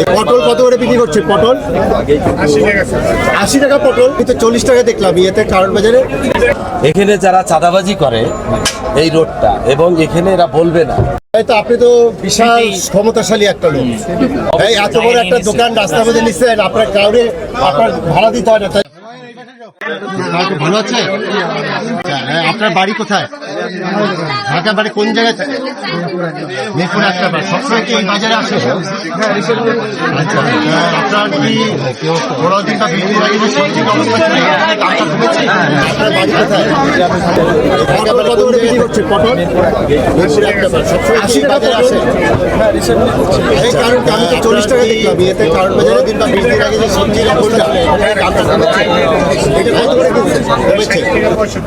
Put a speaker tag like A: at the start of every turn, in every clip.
A: এই পটল কত করে বিক্রি করছে? পটল? আশি টাকা পটল। কিন্তু চল্লিশ টাকা দেখলাম ইয়েতে কারণ বাজারে।
B: এখানে যারা চাঁদাবাজি করে এই রোডটা এবং এখানে এরা বলবে না।
A: তো আপনি তো বিশাল ক্ষমতাশালী একটা লোক। এই এত বড় একটা দোকান রাস্তার মধ্যে নিচ্ছেন আপনার কাউরে আপনার ভাড়া দিতে হয় না। তাই ভালো আছে? আচ্ছা, হ্যাঁ, আপনার বাড়ি কোথায়? ঢাকা বাড়ি কোন জায়গায় মিরপুর একটা বার সবসময় কি এই বাজারে আসে? হ্যাঁ, আপনার কি? বাড়ি চল্লিশ টাকা দিন বা বিক্রির আগে যে সবজি দামটা দামটা কমেছে এটা কত করে কিনছেন কমেছে।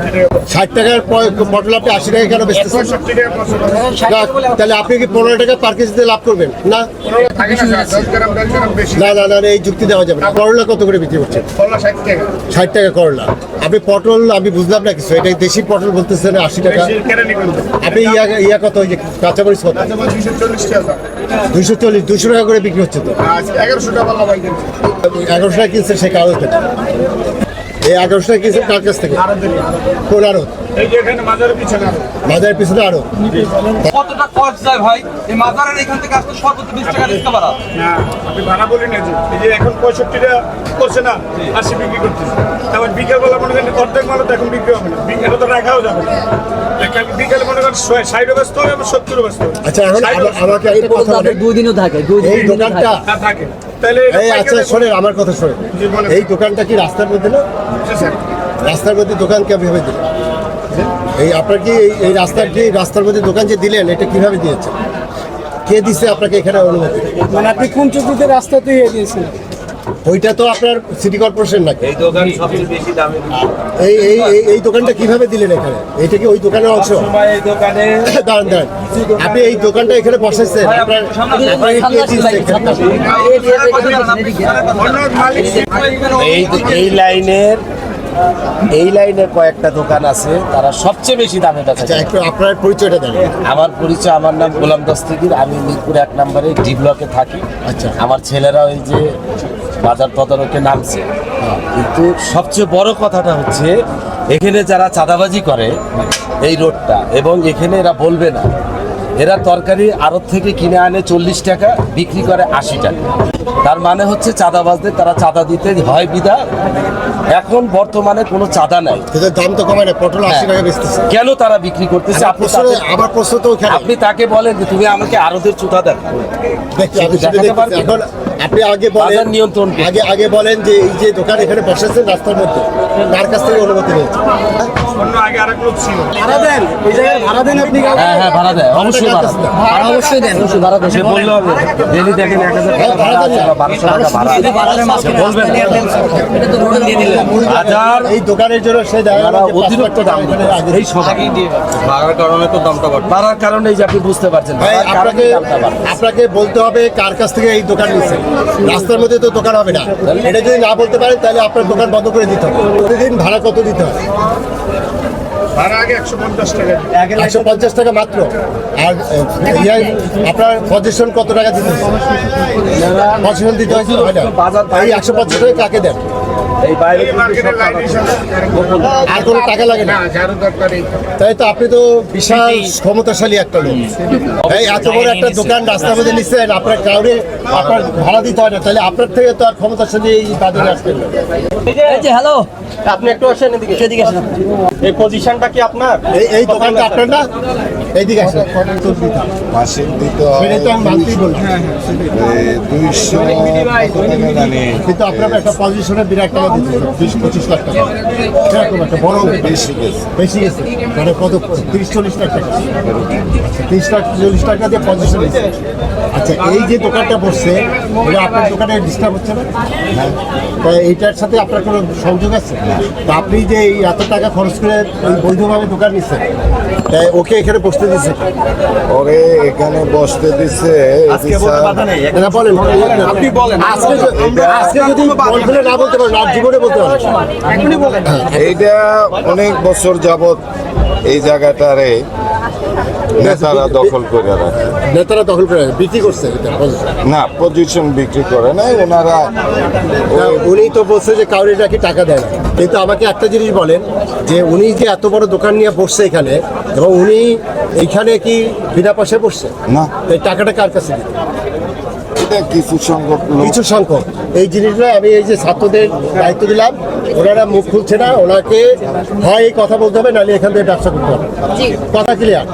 A: ষাট টাকার পটল আপনি আশি টাকা কেন বেচতেছেন তাহলে আপনি কি পনেরো টাকা পার কেজিতে লাভ করবেন? না? না না না না, এই যুক্তি দেওয়া যাবে না। করলা কত করে বিক্রি করছেন? ষাট টাকা করলা। আপনি পটল আমি বুঝলাম না কিছু এটা দেশি পটল বলতেছেন আশি টাকা। আপনি ইয়া ইয়া কত ওই যে কাঁচামরিচ কত? দুইশো চল্লিশ দুশো টাকা করে বিক্রি হচ্ছে তো। এগারোশো টাকা কিনছে। সে কাগজ এই এগারোশো টাকা কার কাছ থেকে? কোন আরও বাজারের পিছনে আরও
C: কতটা কস্ট যায় ভাই? এই মাজারের এখান থেকে আসতে সর্বোচ্চ বিশ টাকা রিক্সা ভাড়া
D: না আপনি ভাড়া বলি না যে। এই যে এখন করছে না আশি বিক্রি করতেছে। তারপর বিকেলবেলা মনে করেন অর্ধেক মালও তো এখন বিক্রি হবে না। বিকেলে তো রাখাও যাবে না। কাল- বিকেলে মনে করেন ষাট ব্যস্ত হবে এবং সত্তর ব্যস্ত
A: আচ্ছা এখন আমাকে একটা কথা বলেন
E: দুই দিনও থাকে দুই
A: দোকানটা
D: থাকে।
A: এই আচ্ছা শোনেন আমার কথা শোনেন। এই দোকানটা কি রাস্তার মধ্যে না? রাস্তার মধ্যে দোকান কে ভেবে দিলেন এই আপনার কি এই- রাস্তার কি রাস্তার মধ্যে দোকান যে দিলেন এটা কীভাবে দিয়েছে কে দিছে আপনাকে এখানে অনুমতি?
F: মানে আপনি কোন চুক্তিতে রাস্তা তৈরি দিয়েছেন?
A: ওইটা তো আপনার সিটি কর্পোরেশন নাকি?
B: এই দোকান সবচেয়ে বেশি দামে
A: এই এই এই- দোকানটা কীভাবে দিলেন এখানে? এইটা কি ওই দোকানের অংশ?
B: এই দোকানে
A: দাঁড়ান দাঁড়ান। আপনি এই দোকানটা এখানে বসাইছেন। আপনার এই
B: এই লাইনের এই লাইনের কয়েকটা দোকান আছে তারা সবচেয়ে বেশি দামে বেচা
A: আচ্ছা। একটু আপনার পরিচয়টা দেন।
B: আমার পরিচয় আমার নাম গোলাম দস্তগির। আমি মিরপুর এক নম্বরে ডি ব্লকে থাকি।
A: আচ্ছা।
B: আমার ছেলেরা ওই যে বাজার তদারকে নামছে। কিন্তু সবচেয়ে বড় কথাটা হচ্ছে এখানে যারা চাঁদাবাজি করে এই রোডটা এবং এখানে এরা বলবে না। এরা তরকারি আড়ত থেকে কিনে আনে চল্লিশ টাকা বিক্রি করে আশি টাকা। তার মানে হচ্ছে চাঁদাবাজদের তারা চাঁদা দিতে হয় বিদা। এখন বর্তমানে কোনো চাঁদা নাই।
A: দাম তো কমায় না পটল আশি টাকা বেচতেছে।
B: কেন তারা বিক্রি করতেছে?
A: আমার
B: আপনি
A: প্রশ্ন আমার প্রশ্ন তো
B: আপনি তাকে বলেন যে তুমি আমাকে আরদের চুতা
A: দেখো
B: দেখাতে পারবেন?
A: আপনি আগে বলেন
B: নিয়ন্ত্রণ
A: আগে আগে বলেন যে এই যে দোকান এখানে বসেছেন রাস্তার মধ্যে তার কাছ থেকে অনুমতি
D: আগে আরেক লোক ছিল।
F: ভাড়া দেন? ওই জায়গায় ভাড়া দেন আপনি
B: হ্যাঁ হ্যাঁ ভাড়া দেয়। অবশ্যই ভাড়া দেয়।
E: ভাড়া অবশ্যই দেন।
B: অবশ্যই ভাড়া দেয়। সে বলল হবে ডেলি দেখেন এক হাজার টাকা ভাড়া আছে বা বারোশো টাকা ভাড়া আছে। বলবেন।
E: রাস্তা নিয়ে দেন, এটা তো রোড দিয়ে দিলেন।
B: হাজার
A: এই দোকানের জন্য সে
B: অতিরিক্ত দাম
A: টাকা।
B: দিতে
A: এখানে
B: এই সব
C: ভাড়ার কারণে তো দামটা বাড়বে
B: ভাড়ার কারণে এই যে আপনি বুঝতে পারছেন
A: ভাই আপনাকে। আপনাকে বলতে হবে কার কাছ থেকে এই দোকান নিচ্ছে। রাস্তার মধ্যে তো দোকান হবে না। এটা যদি না বলতে পারেন তাহলে আপনার দোকান বন্ধ করে দিতে হবে। প্রতিদিন ভাড়া কত দিতে হবে
D: ভাড়া আগে একশো পঞ্চাশ টাকা
A: একশো পঞ্চাশ টাকা মাত্র? আর ইয়ে, আপনার পজিশন কত টাকা দিতে? পজিশন দিতে হয় এই একশো পঞ্চাশ টাকা কাকে দেন? আর কোনো টাকা লাগে না? তাই তো আপনি তো বিশাল ক্ষমতাশালী একটা লোক। এই এত বড় একটা দোকান রাস্তার মধ্যে নিচ্ছেন আপনার কাউরে ভাড়া দিতে হয় না তাহলে আপনার থেকে তো আর ক্ষমতাশালী এই আসবেন।
E: এই যে হ্যালো
F: আপনি একটু আসেন এদিকে।
E: সেদিকে আসেন
F: এই পজিশনটা কি আপনার?
A: এই এই দোকানটা আপনার না? এইদিকে আসেন।
G: মাসিক দিতে
A: সেটাই তো আমি মানতেই বললাম।
G: দুইশো
A: কিন্তু আপনার একটা পজিশনে বিরাট টাকা দিচ্ছে বিশ পঁচিশ লাখ টাকা। সেরকম একটা বড়
G: বেশি গেছে।
A: বেশি গেছে। মানে কত? তিরিশ চল্লিশ লাখ টাকা। তিরিশ লাখ চল্লিশ টাকা দিয়ে পজিশন আচ্ছা এই যে দোকানটা বসছে এটা আপনার দোকানে ডিস্টার্ব হচ্ছে না? তা এইটার সাথে আপনার কোনো সংযোগ আছে? তা আপনি যে এই এত টাকা খরচ করে বৈধভাবে দোকান নিচ্ছেন তাই ওকে এখানে বসতে দিচ্ছে
G: ওরে এখানে বসতে দিছে
F: আজকে বলতে বাধা নেই
A: এটা বলেন
F: আপনি বলেন।
A: আজকে আজকে যদি না বলতে পারেন আর জীবনে বলতে পারেন।
G: এইটা অনেক বছর যাবত এই জায়গাটারে নেতারা দখল করে রাখে।
A: নেতারা দখল করে বিক্রি করছে
G: না পজিশন বিক্রি করে না ওনারা
A: উনি তো বলছে যে কাউরে নাকি টাকা দেয় না। কিন্তু আমাকে একটা জিনিস বলেন যে উনি যে এত বড় দোকান নিয়ে বসছে এখানে এবং উনি এইখানে কি বিনা পয়সায় বসছে?
G: না।
A: এই টাকাটা কার কাছে দিত
G: কিছু সংখ্যক
A: কিছু সংখ্যক। এই জিনিসগুলো আমি এই যে ছাত্রদের দায়িত্ব দিলাম ওনারা মুখ খুলছে না ওনাকে হয় এই কথা বলতে হবে নাহলে এখান থেকে ব্যবসা করতে হবে। কথা ক্লিয়ার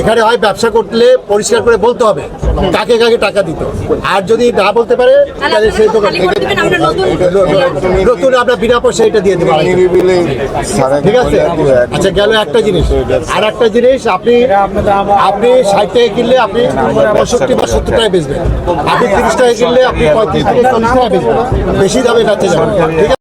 A: এখানে হয় ব্যবসা করলে পরিষ্কার করে বলতে হবে। কাকে কাকে টাকা দিত। আর যদি না বলতে পারে তাহলে সেই দোকান নতুন আমরা বিনা পয়সা এটা দিয়ে দেবো
G: নিরিবিলি
A: ঠিক আছে? আচ্ছা গেল একটা জিনিস। আর একটা জিনিস আপনি আপনি ষাট টাকা কিনলে আপনি পঁয়ষট্টি বা সত্তর টাকায় বেচবেন। আপনি তিরিশ টাকা কিনলে আপনি পঁয়ত্রিশ থেকে চল্লিশ টাকা বেচবেন। বেশি দামে যাবেন ঠিক আছে?